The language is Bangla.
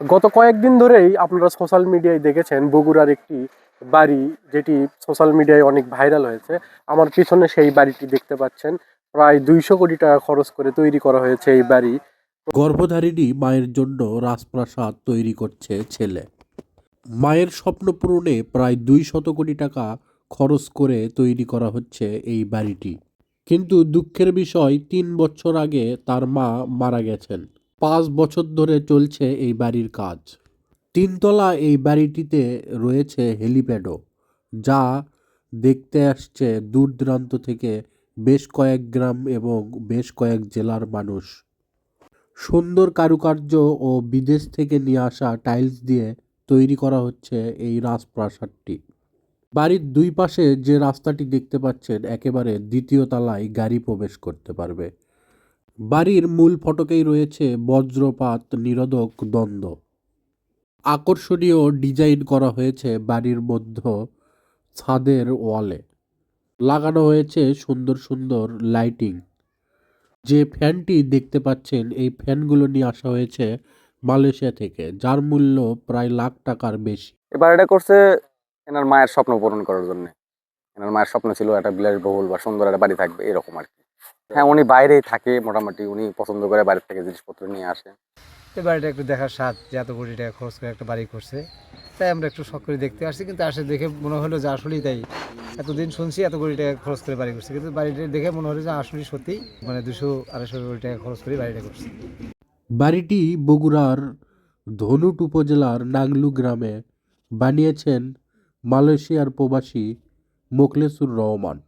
গত কয়েকদিন ধরেই আপনারা সোশ্যাল মিডিয়ায় দেখেছেন বগুড়ার একটি বাড়ি, যেটি সোশ্যাল মিডিয়ায় অনেক ভাইরাল হয়েছে। আমার পিছনে সেই বাড়িটি দেখতে পাচ্ছেন। প্রায় দুইশো কোটি টাকা খরচ করে তৈরি করা হয়েছে এই বাড়ি। গর্ভধারিণী মায়ের জন্য রাজপ্রাসাদ তৈরি করছে ছেলে। মায়ের স্বপ্ন পূরণে প্রায় দুই শত কোটি টাকা খরচ করে তৈরি করা হচ্ছে এই বাড়িটি। কিন্তু দুঃখের বিষয়, তিন বছর আগে তার মা মারা গেছেন। পাঁচ বছর ধরে চলছে এই বাড়ির কাজ। তিনতলা এই বাড়িটিতে রয়েছে হেলিপ্যাডও, যা দেখতে আসছে দূর দূরান্ত থেকে বেশ কয়েক গ্রাম এবং বেশ কয়েক জেলার মানুষ। সুন্দর কারুকার্য ও বিদেশ থেকে নিয়ে আসা টাইলস দিয়ে তৈরি করা হচ্ছে এই রাজপ্রাসাদটি। বাড়ির দুই পাশে যে রাস্তাটি দেখতে পাচ্ছেন, একেবারে দ্বিতীয় তলায় গাড়ি প্রবেশ করতে পারবে। বাড়ির মূল ফটকেই রয়েছে বজ্রপাত, নিরোধক দ্বন্দ্ব। আকর্ষণীয় ডিজাইন করা হয়েছে বাড়ির মধ্য ছাদের ওয়ালে। লাগানো হয়েছে সুন্দর সুন্দর লাইটিং। যে ফ্যানটি দেখতে পাচ্ছেন, এই ফ্যানগুলো নিয়ে আসা হয়েছে মালয়েশিয়া থেকে, যার মূল্য প্রায় লাখ টাকার বেশি। এবার এটা করছে এনার মায়ের স্বপ্ন পূরণ করার জন্য। এনার মায়ের স্বপ্ন ছিল একটা বিলাসবহুল বা সুন্দর একটা বাড়ি থাকবে, এরকম আর কি। হ্যাঁ উনি বাইরেই থাকে মোটামুটি উনি পছন্দ করে বাইরে থেকে জিনিসপত্র নিয়ে আসে। এই বাড়িটা একটু দেখার স্বাদ যে এত কোটি টাকা খরচ করে একটা বাড়ি করছে। তাই আমরা একটু শখ করে দেখতে আসছি কিন্তু আসে দেখে মনে হলো যে আসলেই তাই। এতদিন শুনছি এত কোটি টাকা খরচ করে বাড়ি করছে কিন্তু বাড়িটা দেখে মনে হলো যে আসলেই সত্যি মানে দুশো আড়াইশো কোটি টাকা খরচ করে বাড়িটা করছে। বাড়িটি বগুড়ার ধনুট উপজেলার নাংলু গ্রামে বানিয়েছেন মালয়েশিয়ার প্রবাসী মোখলেসুর রহমান।